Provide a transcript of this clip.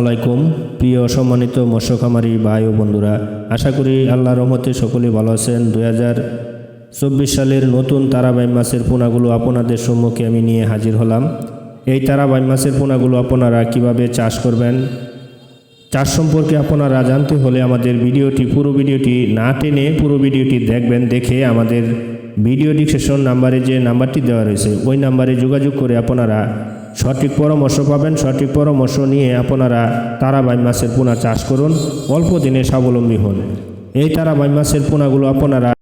আলাইকুম, প্রিয় সম্মানিত মৎস্য খামারি ভাই ও বন্ধুরা। আশা করি আল্লাহ রহমতে সকলে ভালো আছেন। দুই চব্বিশ সালের নতুন তারাবাই মাছের পোনাগুলো আপনাদের সম্মুখে আমি নিয়ে হাজির হলাম। এই তারাবাই মাছের পোনাগুলো আপনারা কীভাবে চাষ করবেন, চাষ সম্পর্কে আপনারা জানতে হলে আমাদের ভিডিওটি, পুরো ভিডিওটি না টেনে পুরো ভিডিওটি দেখবেন, দেখে আমাদের ভিডিও ডিসক্রিপশন নাম্বারে যে নাম্বারটি দেওয়া রয়েছে, ওই নাম্বারে যোগাযোগ করে আপনারা সঠিক পরামর্শ পাবেন, সঠিক পরামর্শ নিয়ে আপনারা তারাবাই মাছের পোনা চাষ করুন। অল্প দিনে স্বাবলম্বী হন। এই তারাবাই মাছের পোনাগুলো আপনারা